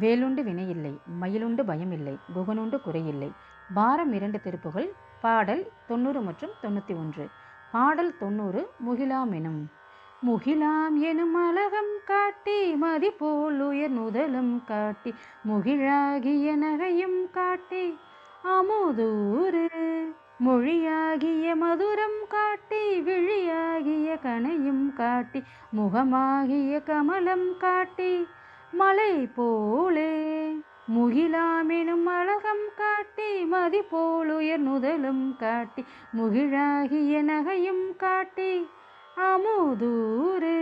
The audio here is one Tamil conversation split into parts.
வேலுண்டு வினையில்லை மயிலுண்டு பயமில்லை குகனுண்டு குறையில்லை. பாரம் இரண்டு திருப்புகள் பாடல் தொண்ணூறு மற்றும் தொண்ணூற்றி ஒன்று. பாடல் தொண்ணூறு முகிலாம் எனும். முகிலாம் எனும் அழகம் காட்டி மதி போல் உயர் நுதலும் காட்டி முகிழாகிய நகையும் காட்டி அமுதூறு. மொழியாகிய மதுரம் காட்டி விழியாகிய கனையும் காட்டி முகமாகிய கமலம் காட்டி மலை போலே முகிலாமெனும் அழகம் காட்டி மதி போலுயர் நுதலும் காட்டி முகிழாகிய நகையும் காட்டி அமுதூறு.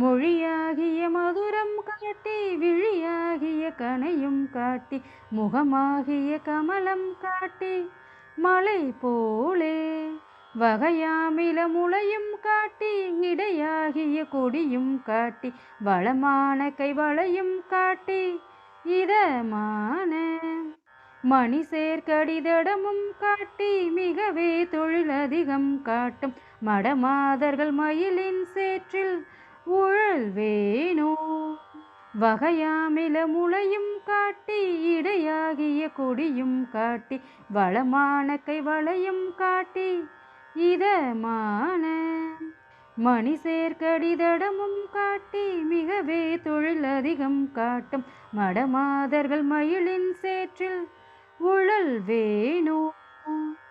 மொழியாகிய மதுரம் காட்டி விழியாகிய கனையும் காட்டி முகமாகிய கமலம் காட்டி மலை போலே வகையாமில முளையும் காட்டி இடையாகிய கொடியும் காட்டி வளமான கைவளையும் காட்டி இதமான மணி சேர்க்கடிதடமும் காட்டி மிகவே தொழில் அதிகம் காட்டும் மடமாதர்கள் மயிலின் சேற்றில் உழல்வேணோ வகையாமில முளையும் காட்டி இடையாகிய கொடியும் காட்டி வளமான கைவளையும் காட்டி இதமான மணி சேர்க்கடிதடமும் காட்டி மிகவே தொழில் அதிகம் காட்டும் மடமாதர்கள் மயிலின் சேற்றில் உழல் வேணோ.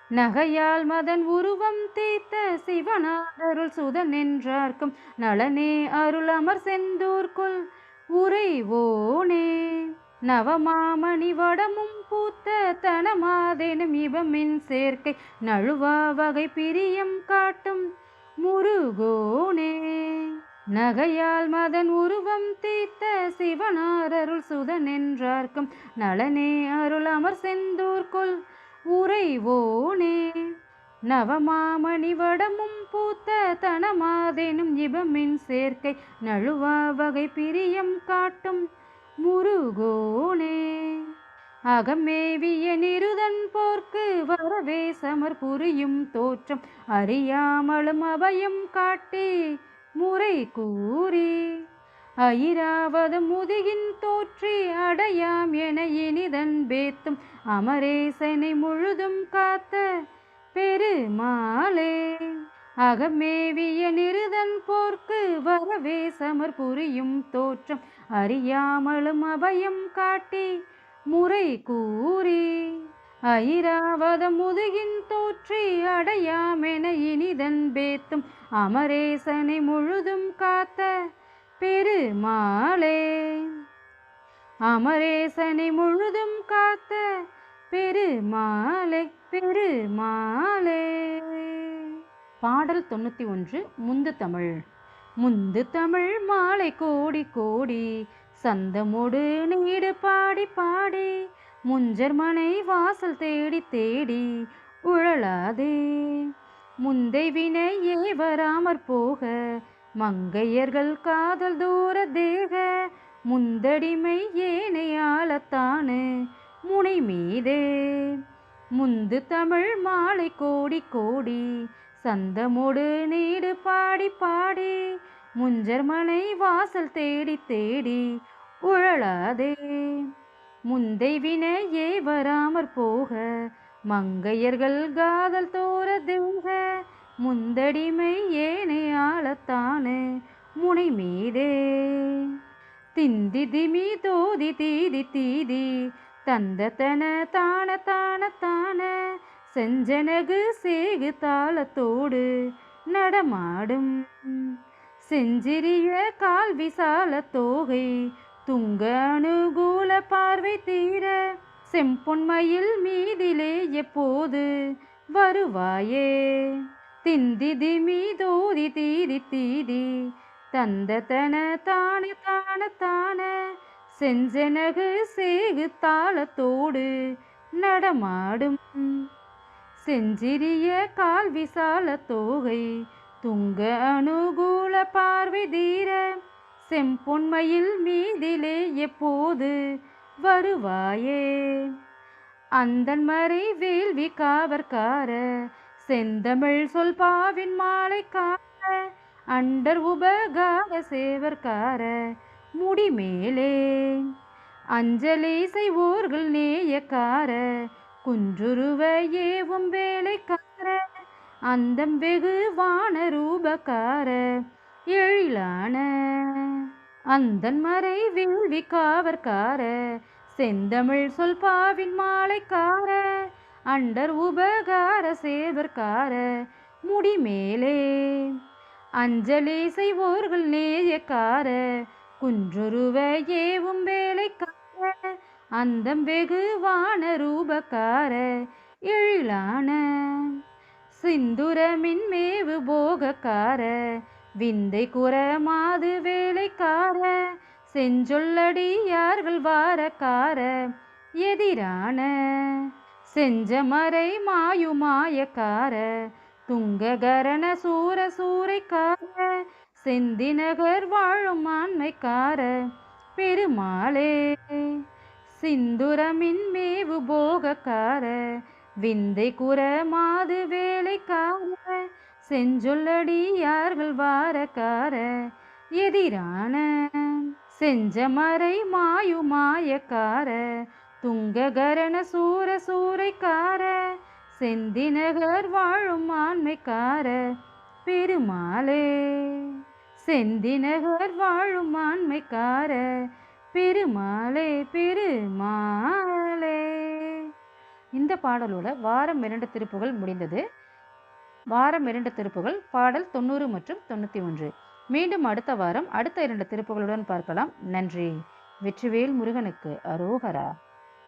நகையால் மதன் உருவம் தேய்த்த சிவனாதருள் சுதன் என்றார்க்கும் நலனே அருள் அமர் செந்தூர்க்குள் உறைவோனே. நவமாமணி வடமும் பூத்த தனமாதேனும் இவமின் சேர்க்கை நழுவா வகை பிரியம் காட்டும் முருகோனே. நகையால் மதன் உருவம் தீர்த்த சிவனாரருள் சுதன் என்றார்க்கும் நலனே அருள் அமர் செந்தூர்க்குள் உறைவோனே. நவமாமணி வடமும் பூத்த தனமாதேனும் இவமின் சேர்க்கை நழுவா வகை பிரியம் காட்டும் முருகோனே. அகமேவிய நிருதன் போர்க்கு வரவே சமர் புரியும் தோற்றம். அறியாமலும் அபயம் காட்டி முறை கூறி ஐராவது முதுகின் தோற்றி அடையாம் என இனிதன் பேத்தும். அமரேசனை முழுதும் காத்த பெருமாளே. அகமேவிய நிருதன் போர்க்கு வரவே சமர் புரியும் தோற்றம். அறியாமலும் அபயம் காட்டி முறை கூறி ஐராவத முதுகின் தோற்றி அடையாமென இனிதன் பேத்தும். அமரேசனை முழுதும் காத்த பெருமாளே. அமரேசனை முழுதும் காத்த பெருமாளே பெருமாளே. பாடல் தொண்ணூற்றி ஒன்று முந்து தமிழ். முந்து தமிழ் மாலை கோடி கோடி சந்தமோடு நீடு பாடி பாடி முஞ்சர் மனை வாசல் தேடி தேடி உழலாதே. முந்தை வினை ஏவராமற் போக மங்கையர்கள் காதல் தூர தேக முந்தடிமை ஏனையாலத்தானு முனை மீதே முந்து தமிழ் மாலை கோடி கோடி சந்தமோடு நீடு பாடி பாடி முஞ்சர் மலை வாசல் தேடி தேடி உழலாதே. முந்தை வினையே வராமற் போக மங்கையர்கள் காதல் தோற தேக முந்தடிமை ஏனை ஆளத்தானு முனை மீதே திந்தி திமி தோதி தீதி தீதி தந்த தன தான தான. தான செஞ்சனகு சேகு தாளத்தோடு நடமாடும். செஞ்சிறிய கால் விசால தோகை துங்க அனுகூல பார்வை தீர செம்பொன்மையில் மீதிலே எப்போது வருவாயே? திந்தி திமி தோதி தீதி தீதி தந்த தன தான தான தான. செஞ்சனகு சேகு தாளத்தோடு நடமாடும். செஞ்சிறிய கால் விசால தோகை துங்க அனுகூல பார்வை தீர செம்பொன்மையில் மீதிலே எப்போது வருவாயே? அந்தன் மறை வேள்வி காவற்கார செந்தமிழ் சொல் பாவின் மாலை கார அண்டர் உபகார சேவற்கார முடிமேலே. அஞ்சலி செய்வோர்கள் நேயக்கார குன்றுருவ ஏவும் வேலைக்கார அந்தம் வெகு வான ரூபக்கார எழிலான. அந்தன் மறை வேள்வி காவற்கார செந்தமிழ் சொல் பாவின் மாலைக்கார அண்டர் உபகார சேவற்கார முடிமேலே. அஞ்சலி செய்வோர்கள் நேயக்கார குன்றுருவ ஏவும் வேலைக்கார அந்தம் வெகுவான ரூபக்கார எழிலான சிந்துரமின் மேவு போகக்கார விந்தை குற மாது வேலைக்கார செஞ்சொல்லடியார்கள் வாரக்கார எதிரான செஞ்ச மறை மாயுமாயக்கார துங்ககரண சூர சூரைக்கார செந்திநகர் வாழும் ஆண்மைக்கார பெருமாளே சிந்துரமின் மேவு போகக்கார விந்தை குற மாது வேலைக்கார செஞ்சொல்லடியார்கள் வாரக்கார எதிரான செஞ்சமரை மாயு மாயக்கார துங்ககரண சூர சூரைக்கார செந்திநகர் வாழும் ஆண்மைக்கார பெருமாளே. செந்திநகர் வாழும் ஆண்மைக்கார பெருமாளே பெருமாளே. இந்த பாடலோட வாரம் இரண்டு திருப்புகள் முடிந்தது. வாரம் இரண்டு திருப்புகள் பாடல் தொண்ணூறு மற்றும் தொண்ணூற்றி ஒன்று மீண்டும் அடுத்த வாரம் அடுத்த இரண்டு திருப்புகளுடன் பார்க்கலாம். நன்றி. வெற்றிவேல் முருகனுக்கு அரோகரா.